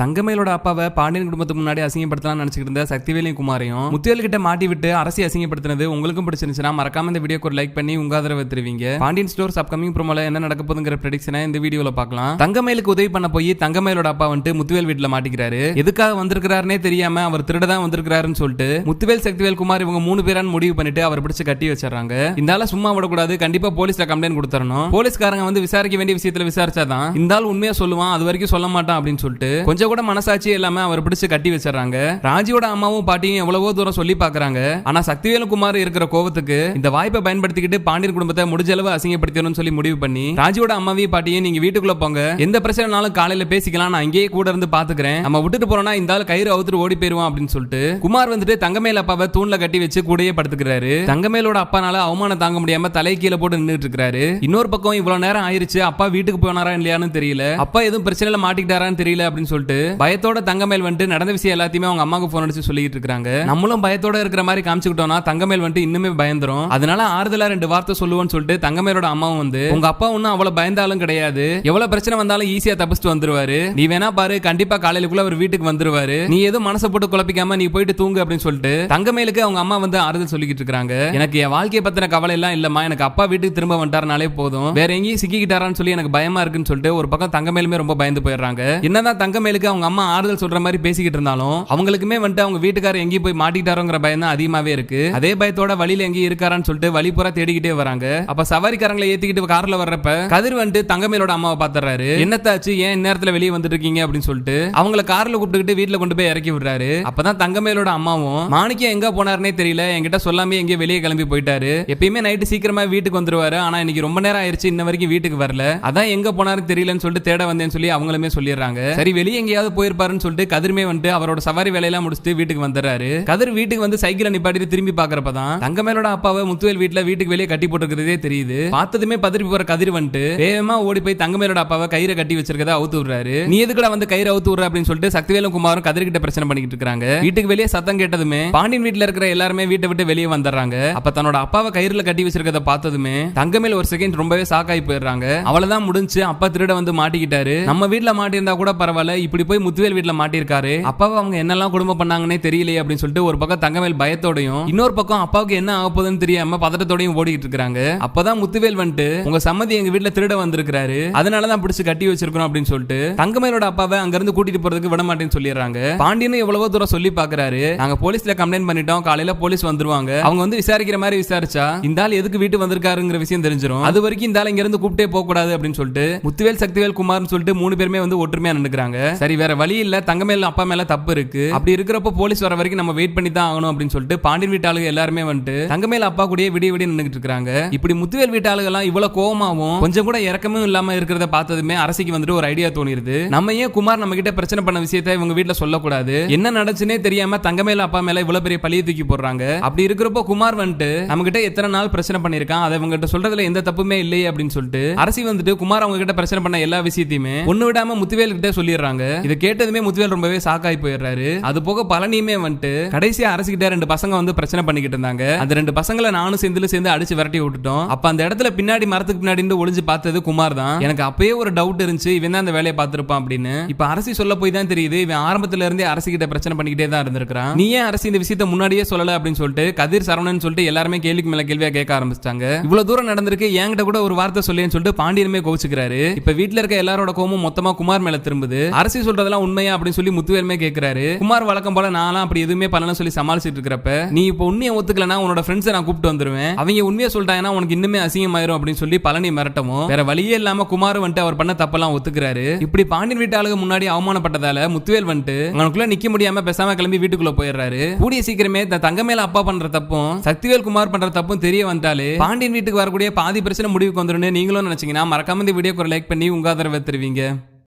தங்கமயிலோட அப்பாவை பாண்டியன் குடும்பத்துக்கு முன்னாடி அசிங்கப்படுத்தலாம் நினைச்சிட்டு இருந்த சக்திவேலையும் குமாரையும் முத்தியல் கிட்ட மாட்டி விட்டு அரசி அசிங்கப்படுத்தினது உங்களுக்கும் பிடிச்சிருந்துச்சுன்னா மறக்காம இந்த வீடியோக்கு ஒரு லைக் பண்ணி உங்க ஆதரவு தருவீங்க. பாண்டியன் ஸ்டோர்ஸ் அப்கமிங் ப்ரோமோல என்ன நடக்க போதுங்கிற ப்ரெடிக்ஷனை இந்த வீடியோல பார்க்கலாம். தங்கமயிலுக்கு உதவி பண்ண போய் தங்கமயிலோட அப்பா வந்துட்டு முத்துவேல் வீட்டுல மாட்டிக்கிறாரு. எதுக்காக வந்திருக்கிறாருனே தெரியாம அவர் திருட தான் வந்திருக்கிறாருன்னு சொல்லிட்டு முத்துவேல் சக்திவேல் குமார் இவங்க மூணு பேரான்னு முடிவு பண்ணிட்டு அவர் பிடிச்சு கட்டி வச்சிடறாங்க. இந்தால சும்மா விடக்கூடாது கண்டிப்பா போலீஸ்ல கம்ப்ளைண்ட் கொடுத்துறணும் போலீஸ்காரங்க வந்து விசாரிக்க வேண்டிய விஷயத்துல விசாரிச்சாதான் இந்தால் உண்மையா சொல்லுவான் அது வரைக்கும் சொல்ல மாட்டான் அப்படின்னு சொல்லிட்டு கொஞ்சம் கூட மனசாட்சி இல்லாம அவர் பிடிச்சு கட்டி வச்சிடறாங்க. ராஜியோட அம்மாவும் பாட்டியும் எவ்வளவோ தூரம் சொல்லி பாக்குறாங்க ஆனா சக்திவேலு குமார் இருக்கிற கோவத்துக்கு இந்த வாய்ப்பை பயன்படுத்திக்கிட்டு பாண்டியன் குடும்பத்தை முடிஞ்ச அளவு அசிங்கப்படுத்தணும்னு சொல்லி முடிவு பண்ணி ராஜியோட அம்மாவையும் பாட்டியும் நீங்க வீட்டுக்குள்ள போங்க. எந்த பிரச்சனைனாலும் காலையில பேசிக்கலாம் நான் இங்கேயே கூட இருந்து பாத்துக்கிறேன். நம்ம விட்டுட்டு போறோம்னா இந்த ஆள் கயிறு அவுத்துட்டு ஓடி போயிருவான் அப்படின்னு சொல்லிட்டு குமார் வந்துட்டு தங்கமேல அப்பாவை தூண்ல கட்டி வச்சு கூடயே படுத்துக்கிறாரு. தங்கமேலோட அப்பானால அவமானம் தாங்க முடியாம தலை கீழே போட்டு நின்றுட்டு இருக்காரு இன்னொரு பக்கம் இவ்வளவு நேரம் ஆயிருச்சு அப்பா வீட்டுக்கு போனாரா இல்லையான்னு தெரியல. அப்பா எதுவும் பிரச்சனையில மாட்டிக்கிட்டாரான்னு தெரியல அப்படின்னு சொல்லிட்டு பயத்தோட தங்கமேல் வந்துட்டு நடந்த விஷயம் எல்லாத்தையுமே அவங்க அம்மாவுக்கு போன் அடிச்சு சொல்லிட்டு இருக்காங்க நம்மளும் பயத்தோட இருக்கிற மாதிரி காமிச்சுக்கிட்டோம்னா தங்கமேல் வந்துட்டு இன்னுமே பயந்துரும். அதனால ஆறுதலா ரெண்டு வார்த்தை சொல்லுவோம்னு சொல்லிட்டு தங்கமேலோட அம்மாவும் வந்து உங்க அப்பா ஒன்னும் அவ்வளவு பயந்தாலும் கிடையாது. எவ்வளவு பிரச்சனை வந்தாலும் ஈஸியா தப்பிச்சுட்டு வந்துருவாரு. நீ வேணா பாரு கண்டிப்பா காலையிலுக்குள்ள அவர் வீட்டுக்கு வந்துருவாரு. நீ எதுவும் மனசை போட்டு குழப்பிக்காம நீ போயிட்டு தூங்கு அப்படின்னு சொல்லிட்டு தங்கமேலுக்கு அவங்க அம்மா வந்து ஆறுதல் சொல்லிக்கிட்டு இருக்காங்க எனக்கு என் வாழ்க்கையை பத்தின கவலை எல்லாம் இல்லம்மா. எனக்கு அப்பா வீட்டுக்கு திரும்ப வந்துட்டாருனாலே போதும். வேற எங்கேயும் சிக்கிக்கிட்டாரான்னு சொல்லி எனக்கு பயமா இருக்குன்னு சொல்லிட்டு ஒரு பக்கம் தங்கமேலுமே ரொம்ப பயந்து போயிடுறாங்க. என்னதான் தங்கமேலுக்கு அவங்க அம்மா ஆறுதல் சொல்ற மாதிரி பேசிக்கிட்டு இருந்தாலும் அவங்களுக்குமே வந்துட்டு அவங்க வீட்டுக்காரர் எங்கேயும் போய் மாட்டிக்கிட்டாரோங்கிற பயம் தான் அதிகமாவே இருக்கு. அதே பயத்தோட வழியில எங்கேயும் இருக்காரான்னு சொல்லிட்டு வழி பூரா தேடிக்கிட்டே வராங்க. அப்ப சவாரிக்காரங்களை ஏத்திக்கிட்டு கார்ல வர்றப்ப கதிர் வந்துட்டு தங்கமேலோட அம்மாவை பாத்துறாரு. என்னத்தாச்சு ஏன் இந்நேரத்துல வெளியே வந்துட்டு இருக்கீங்க? அப்படின்னு சொல்லிட்டு அவங்கள கார்ல கூப்பிட்டுக்கிட்டு வீட்டுல கொண்டு போய் இறக்கி விடுறாரு. அப்பதான் தங்கமேலோட அம்மாவும் மாணிக்கம் எங்க போனாருனே தெரியல. என்கிட்ட சொல்லாமே எங்கேயோ வெளியே கிளம்பி போயிட்டாரு. எப்பயுமே நைட்டு சீக்கிரமா வீட்டுக்கு வந்துருவாரு. ஆனா இன்னைக்கு ரொம்ப நேரம் ஆயிருச்சு. இன்ன வரைக்கும் வீட்டுக்கு வரல. அதான் எங்க போனாருன்னு தெரியலன்னு சொல்லிட்டு தேட வந்தேன்னு சொல்லி அவங்களுமே சொல்லிடுறாங்க. சரி வெளியே எங்கேயாவது போயிருப்பாருன்னு சொல்லிட்டு கதிர்மே வந்துட்டு அவரோட சவாரி வேலையெல்லாம் முடிச்சுட்டு வீட்டுக்கு வந்துடுறாரு. கதிர் வீட்டுக்கு வந்து சைக்கிளை நிப்பாட்டிட்டு திரும்பி பாக்குறப்ப தான் தங்கமேலோட அப்பாவை முத்துவேல் வீட்டுல வீட்டுக்கு வெளியே கட்டி போட்டுருக்கிறதே தெரியுது. பார்த்ததுமே பதறி போற கதிர் வந்துட்டு வேகமா ஓடி போய் தங்கமேலோட அப்பாவை கயிறை கட்டி வச்சிருக்கதா அவுத்து விடுறாரு. நீ எதுக்குடா வந்து கயிறு அவுத்து விடுற அப்படின்னு சொல்லிட்டு சக்திவேலும் குமாரும் கதிர்கிட்ட பிரச்சனை பண்ணிக்கிட்டு இருக்காங்க. வீட்டுக்கு வெளியே சத்தம் கேட்டதுமே பாண்டியன் வீட்டுல இருக்கிற எல்லாருமே வீட்டை விட்டு வெளியே வந்துடுறாங்க. அப்ப தன்னோட அப்பாவை கயிறுல கட்டி வச்சிருக்கத பார்த்ததுமே தங்கமேல் ஒரு செகண்ட் ரொம்பவே சாக்காய் போயிடுறாங்க. அவ்வளவுதான் முடிஞ்சு அப்பா திருட வந்து மாட்டிக்கிட்டாரு. நம்ம வீட்டுல மாட்டியிருந்தா கூட பரவாயில்ல இப்படி போய் முத்துவேல் வீட்டுல மாட்டிருக்காரு அப்பாவை அவங்க என்னெல்லாம் குடும்பம் பண்ணாங்கன்னே தெரியலையே அப்படின்னு சொல்லிட்டு ஒரு பக்கம் தங்கமேல் பயத்தோடையும் இன்னொரு பக்கம் அப்பாவுக்கு என்ன ஆக போகுதுன்னு தெரியாம பதட்டத்தோடையும் ஓடிட்டு இருக்காங்க அப்பதான் முத்துவேல் வந்துட்டு உங்க சம்மதி எங்க வீட்டுல திருட வந்திருக்காரு அதனாலதான் பிடிச்சு கட்டி வச்சிருக்கோம் அப்படின்னு சொல்லிட்டு தங்கமேலோட அப்பாவை அங்க இருந்து கூட்டிட்டு போறதுக்கு விட மாட்டேன்னு சொல்லிடுறாங்க. பாண்டியனும் எவ்வளவோ தூரம் சொல்லி பாக்குறாரு. நாங்க போலீஸ்ல கம்ப்ளைண்ட் பண்ணிட்டோம். காலையில போலீஸ் வந்துருவாங்க. அவங்க வந்து விசாரிக்கிற மாதிரி விசாரிச்சா இந்த ஆள் எதுக்கு வீட்டு வந்திருக்காருங்கிற விஷயம் தெரிஞ்சிடும் அது வரைக்கும் இந்த ஆள் இங்க இருந்து கூப்பிட்டே போக கூடாது அப்படின்னு சொல்லிட்டு முத்துவேல் சக்திவேல் குமார்னு சொல்லிட்டு மூணு பேருமே வந்து ஒற்றுமையா நின்னுக்கிறாங்க. சரி வேற வழி இல்ல. தங்கமேல் அப்பா மேல தப்பு இருக்கு. அப்படி இருக்கிறப்ப போலீஸ் வர வரைக்கும் நம்ம வெயிட் பண்ணி தான் ஆகணும் அப்படின்னு சொல்லிட்டு பாண்டியன் வீட்டு ஆளுங்க எல்லாருமே வந்துட்டு தங்கமேல் அப்பா கூடயே விடிய விடிய நின்றுட்டு இருக்காங்க இப்படி முத்துவேல் வீட்டு எல்லாம் இவ்வளவு கோவமாவும் கொஞ்சம் கூட இறக்கமும் இல்லாம இருக்கிறத பார்த்ததுமே அரசிக்கு வந்துட்டு ஒரு ஐடியா தோணிருது. நம்ம ஏன் குமார் நம்ம கிட்ட பிரச்சனை பண்ண விஷயத்த இவங்க வீட்டுல சொல்லக்கூடாது? என்ன நடந்துச்சுனே தெரியாம தங்கமேல அப்பா மேல இவ்வளவு பெரிய பழிய தூக்கி போடுறாங்க. அப்படி இருக்கிறப்போ குமார் வந்துட்டு நம்ம கிட்ட எத்தனை நாள் பிரச்சனை பண்ணிருக்கான் அதை இவங்க கிட்ட சொல்றதுல எந்த தப்புமே இல்லையே அப்படின்னு சொல்லிட்டு அரசி வந்துட்டு குமார் அவங்க கிட்ட பிரச்சனை பண்ண எல்லா விஷயத்தையுமே ஒண்ணு விடாம முத்துவேல் கிட்ட சொல்லிடுறாங்க. இதை கேட்டதுமே முத்துவேல் ரொம்பவே சாக்காய் போயிடுறாரு. அது போக பழனியுமே வந்துட்டு கடைசியா அரசுகிட்ட ரெண்டு பசங்க வந்து பிரச்சனை பண்ணிக்கிட்டு இருந்தாங்க. அந்த ரெண்டு பசங்களை நானும் சேர்ந்து சேர்ந்து அடிச்சு விரட்டி விட்டுட்டோம். அப்ப அந்த இடத்துல பின்னாடி மரத்துக்கு பின்னாடி ஒளிஞ்சு பார்த்தது குமார் தான். எனக்கு அப்பயே ஒரு டவுட் இருந்துச்சு இவன் தான் அந்த வேலையை பார்த்திருப்பான் அப்படின்னு. இப்ப அரசி சொல்ல போய் தான் தெரியுது இவன் ஆரம்பத்துல இருந்தே அரசு கிட்ட பிரச்சனை பண்ணிக்கிட்டே தான் இருந்திருக்கான் நீ ஏன் அரசு இந்த விஷயத்த முன்னாடியே சொல்லல அப்படின்னு சொல்லிட்டு கதிர் சரவணன் சொல்லிட்டு எல்லாருமே கேள்விக்கு மேல கேள்வியா கேட்க ஆரம்பிச்சிட்டாங்க. இவ்வளவு தூரம் நடந்திருக்கு என்கிட்ட கூட ஒரு வார்த்தை சொல்லேன்னு சொல்லிட்டு பாண்டியனுமே கோவிச்சுக்கிறாரு. இப்ப வீட்டுல இருக்க எல்லாரோட கோமும் மொத்தமா குமார் மேல திரும்புது. அரசி சொல்றதெல்லாம் உண்மையா அப்படின்னு சொல்லி முத்துவேலுமே கேட்கிறாரு குமார் வழக்கம் போல நான் அப்படி எதுவுமே பண்ணலன்னு சொல்லி சமாளிச்சிட்டு இருக்கிறப்ப நீ இப்போ உண்மையை ஒத்துக்கலனா உன்னோட ஃப்ரெண்ட்ஸை நான் கூப்பிட்டு வந்துருவேன். அவங்க உண்மையை சொல்லிட்டாங்கன்னா உனக்கு இன்னுமே அசிங்கமாயிரும் அப்படின்னு சொல்லி பழனி மிரட்டவும் வேற வழியே இல்லாம குமார் வந்துட்டு அவர் பண்ண தப்பெல்லாம் ஒத்துக்கிறாரு. இப்படி பாண்டியன் வீட்டு முன்னாடி அவமானப்பட்டதால முத்துவேல் வந்துட்டு அவனுக்குள்ள நிக்க முடியாம பேசாம கிளம்பி வீட்டுக்குள்ள போயிடுறாரு. கூடிய சீக்கிரமே இந்த தங்கமேல அப்பா பண்ற தப்பும் சக்திவேல் குமார் பண்ற தப்பும் தெரிய வந்தாலே பாண்டியன் வீட்டுக்கு வரக்கூடிய பாதி பிரச்சனை முடிவுக்கு வந்துடும் நீங்களும் நினைச்சீங்கன்னா மறக்காம இந்த வீடியோ லைக் பண்ணி உங்க ஆதரவை தருவீங்க.